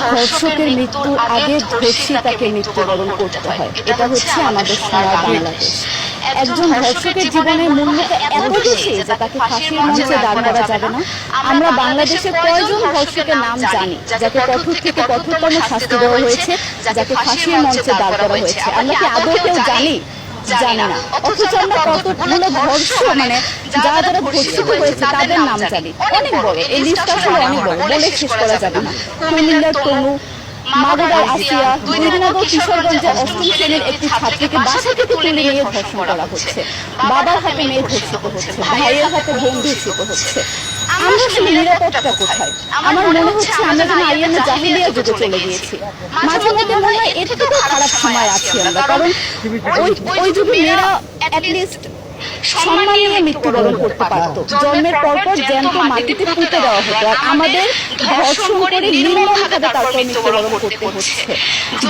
ধর্ষকের মৃত্যুর আগে ধর্ষী তাকে মৃত্যুবরণ করতে হয়। এটা হচ্ছে আমাদের সারা বাংলাদেশ। একজন ধর্ষকের জীবনের মূল্যটা এত বেশি যে তাকে ফাঁসির মঞ্চে দাঁড় করা যাবে না। আমরা বাংলাদেশে কয়জন ধর্ষকের নাম জানি, যাকে কঠোর থেকে কঠোরতম শাস্তি দেওয়া হয়েছে, যাকে ফাঁসির মঞ্চে দাঁড় করা হয়েছে? আমরা কি আদৌ কেউ জানি? জানি না। অথচ আমরা কতগুলো ধর্ষ মানে যারা যারা ধর্ষিত হয়েছে তাদের নাম জানি। অনেক বড়। এই লিস্ট আসলে অনেক বড়। বলে শেষ করা যাবে না। কুমিল্লার তনু মাগুরার আসিয়া দুই দিন আগে কিশোরগঞ্জে অষ্টম শ্রেণির একটি ছাত্রীকে বাসা থেকে তুলে নিয়ে ধর্ষণ করা হচ্ছে। বাবার হাতে মেয়ে ধর্ষিত হচ্ছে ভাইয়ের হাতে বোন ধর্ষিত হচ্ছে। আমরা আসলে নিরাপত্তা কোথায়? আমার মনে হচ্ছে আমরা যেন আইয়ামে জাহিলিয়া যুগে চলে গিয়েছি মাঝে মধ্যে মনে হয় এর থেকেও খারাপ সময় আছি আমরা। কারণ ওই ওই যুগে মেয়েরা অ্যাটলিস্ট সম্মান নিয়ে মৃত্যুবরণ করতে পারত। জন্মের পরপর জ্যান্ত মাটিতে পুঁতে দেওয়া হতো। আর আমাদের ধর্ষণ করে নির্মমভাবে তারপর মৃত্যুবরণ করতে হচ্ছে।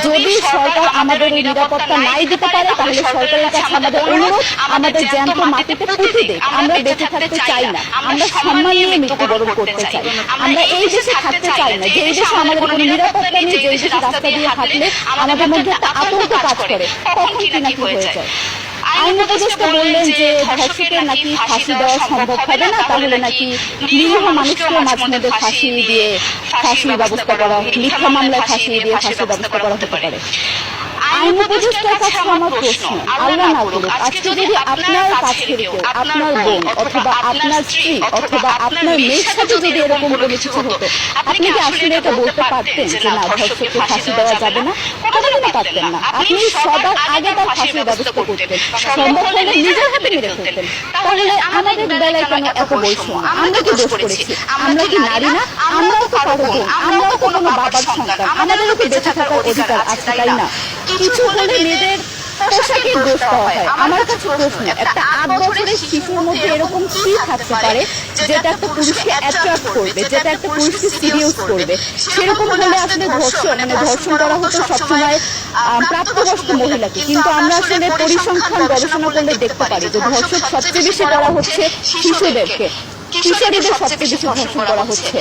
যদি সরকার আমাদের এই নিরাপত্তা নাই দিতে পারে তাহলে সরকারের কাছে আমাদের অনুরোধ আমাদের জ্যান্ত মাটিতে পুঁতে দেয় আমরা বেঁচে থাকতে চাই না। আমরা সম্মান নিয়ে মৃত্যুবরণ করতে চাই। আমরা এই দেশে থাকতে চাই না। যে দেশে আমাদের কোনো নিরাপত্তা নেই যে দেশে রাস্তা দিয়ে হাঁটলে আমাদের মধ্যে একটা আতঙ্ক কাজ করে কখন কি নাকি হয়ে যায় আইন উপদেষ্টা বললেন যে ধর্ষকের নাকি ফাঁসি দেওয়া সম্ভব হবে না? তাহলে নাকি নিরীহ মানুষকে মাঝে মধ্যে ফাঁসি দিয়ে ফাঁসির ব্যবস্থা করা মিথ্যা মামলায় ফাঁসি দিয়ে ফাঁসির ব্যবস্থা করা হতে পারে। আইন উপদেষ্টার কাছে আমার প্রশ্ন আল্লাহ না করুক আজকে যদি আপনার কাছের কেউ আপনার বোন অথবা আপনার স্ত্রী অথবা আপনার মেয়ের সাথে যদি এরকম কোনো কিছু হতো আপনি কি আসলে এটা বলতে পারতেন যে না ধর্ষককে ফাঁসি দেওয়া যাবে না? কখনো পারতেন না। আপনি সবার আগে তার ফাঁসির ব্যবস্থা করতেন। সম্ভব হলে নিজের হাতে মেরে ফেলতেন। তাহলে আমাদের বেলায় কেন এত বৈষম্য আমরা কি দোষ করেছি আমরা কি নারী না আমরাও তো কারও বোন আমরাও তো কোনো বাবার সন্তান আমাদেরও কি বেঁচে থাকার অধিকার আছে তাই না কিছু হলে মেয়েদের পোশাকের দোষ দেওয়া হয়। আমার কাছে প্রশ্ন একটা আট বছরের শিশুর মধ্যে এরকম কি থাকতে পারে যেটা একটা পুরুষকে অ্যাট্রাক্ট করবে যেটা একটা পুরুষকে সিরিয়াস করবে? সেরকম হলে আসলে ধর্ষণ মানে ধর্ষণ করা হতো সবসময় প্রাপ্তবয়স্ক মহিলাকে। কিন্তু আমরা আসলে পরিসংখ্যান গবেষণা করলে দেখতে পারি যে ধর্ষণ সবচেয়ে বেশি করা হচ্ছে শিশুদেরকে। কিশোরীদের সবচেয়ে বেশি ধর্ষণ করা হচ্ছে।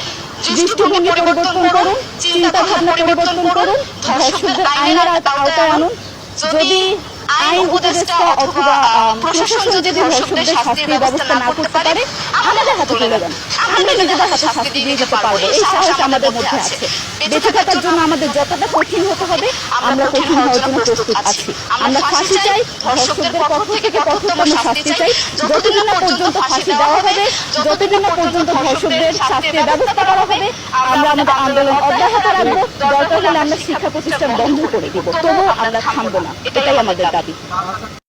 দৃষ্টিভঙ্গি পরিবর্তন করুন চিন্তা ভাবনা পরিবর্তন করুন ধর্ষকদের আইনের আওতায় আনুন। যদি আইন উপদেষ্টা অথবা প্রশাসন যদি ধর্ষকদের শাস্তির ব্যবস্থা না করতে পারে আমাদের হাতে তুলে দেন। আমরা নিজেদের হাতে শাস্তি দিয়ে যেতে পারব। এই সাহস আমাদের মধ্যে আছে। বেঁচে থাকার জন্য আমাদের যতটা কঠিন হতে হবে আমরা কঠিন হওয়ার জন্য প্রস্তুত আছি। আমরা ফাঁসি চাই ধর্ষকদের থেকে কঠোরতম শাস্তি চাই। যতদিন না পর্যন্ত ফাঁসি দেওয়া হবে যতদিন না পর্যন্ত ধর্ষকদের শাস্তির ব্যবস্থা করা হবে আমরা আমাদের আন্দোলন অব্যাহত রাখব। দরকার হলে আমরা শিক্ষা প্রতিষ্ঠান বন্ধ করে দিব। তবুও আমরা থামবো না। এটাই আমাদের দাবি।